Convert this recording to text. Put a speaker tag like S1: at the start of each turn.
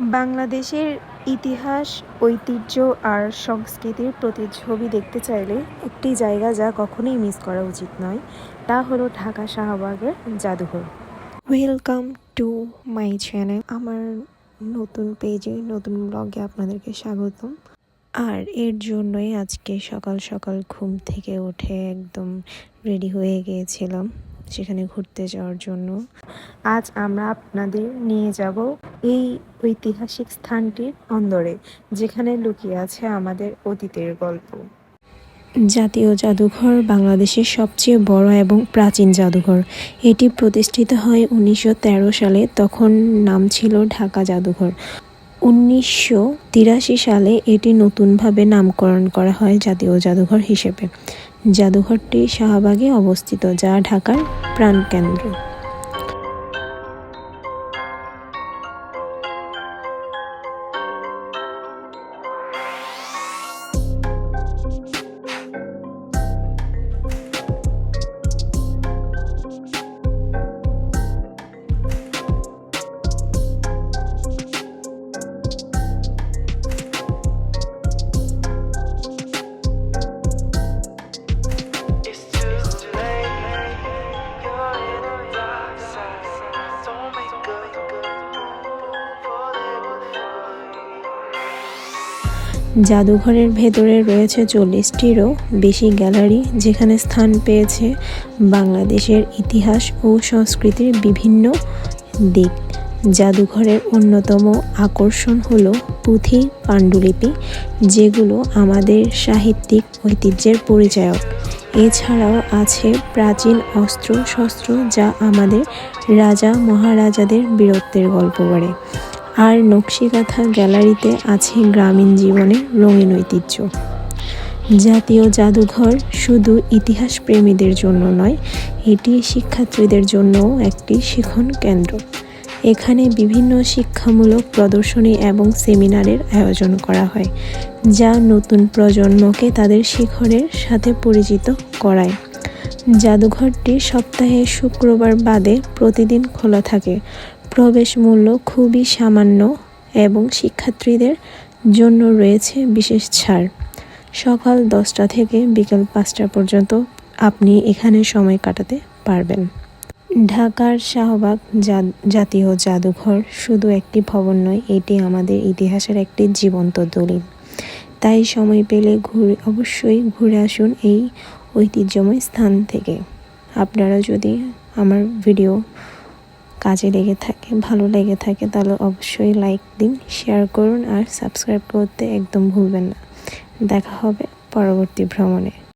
S1: বাংলাদেশের ইতিহাস, ঐতিহ্য আর সংস্কৃতির প্রতিচ্ছবি দেখতে চাইলে একটি জায়গা যা কখনোই মিস করা উচিত নয়, তা হলো ঢাকা শাহবাগের জাদুঘর। ওয়েলকাম টু মাই চ্যানেল আমার নতুন পেজে, নতুন ব্লগে আপনাদেরকে স্বাগতম। আর এর জন্যই আজকে সকাল সকাল ঘুম থেকে উঠে একদম রেডি হয়ে গিয়েছিলাম। সেখানে ঘুরতে যাওয়ার জন্য। আজ আমরা আপনাদের নিয়ে যাব এই ঐতিহাসিক স্থানটির অন্দরে, যেখানে লুকিয়ে আছে আমাদের অতীতের গল্প। জাতীয় জাদুঘর বাংলাদেশের সবচেয়ে বড় এবং প্রাচীন জাদুঘর। এটি প্রতিষ্ঠিত হয় উনিশশো তেরো সালে, তখন নাম ছিল ঢাকা জাদুঘর। উনিশশো তিরাশি সালে এটি নতুনভাবে নামকরণ করা হয় জাতীয় জাদুঘর হিসেবে। জাদুঘরটি শাহবাগে অবস্থিত যা ঢাকার প্রাণকেন্দ্র। জাদুঘরের ভেতরে রয়েছে চল্লিশটিরও বেশি গ্যালারি, যেখানে স্থান পেয়েছে বাংলাদেশের ইতিহাস ও সংস্কৃতির বিভিন্ন দিক। জাদুঘরের অন্যতম আকর্ষণ হল পুঁথি পাণ্ডুলিপি, যেগুলো আমাদের সাহিত্যিক ঐতিহ্যের পরিচায়ক। এছাড়াও আছে প্রাচীন অস্ত্র শস্ত্র যা আমাদের রাজা মহারাজাদের বীরত্বের গল্প বলে। আর নকশিকাঁথা গ্যালারিতে আছে গ্রামীণ জীবনের রঙিন ঐতিহ্য। জাতীয় জাদুঘর শুধু ইতিহাস প্রেমীদের জন্য নয়, এটি শিক্ষার্থীদের জন্যও একটি শিখন কেন্দ্র। এখানে বিভিন্ন শিক্ষামূলক প্রদর্শনী এবং সেমিনারের আয়োজন করা হয়, যা নতুন প্রজন্মকে তাদের শিখরের সাথে পরিচিত করায়। জাদুঘরটি সপ্তাহে শুক্রবার বাদে প্রতিদিন খোলা থাকে। প্রবেশ মূল্য খুবই সামান্য এবং শিক্ষার্থীদের জন্য রয়েছে বিশেষ ছাড়। সকাল দশটা থেকে বিকেল পাঁচটা পর্যন্ত আপনি এখানে সময় কাটাতে পারবেন। ঢাকার শাহবাগ জাতীয় জাদুঘর শুধু একটি ভবন নয়, এটি আমাদের ইতিহাসের একটি জীবন্ত দলিল। তাই সময় পেলে ঘুরে, অবশ্যই ঘুরে আসুন এই ঐতিহ্যময় স্থান থেকে। আপনারা যদি আমার ভিডিও কাজে লেগে থাকে, ভালো লেগে থাকে, তাহলে অবশ্যই লাইক দিন শেয়ার করুন আর সাবস্ক্রাইব করতে একদম ভুলবেন না। দেখা হবে পরবর্তী ভ্রমণে।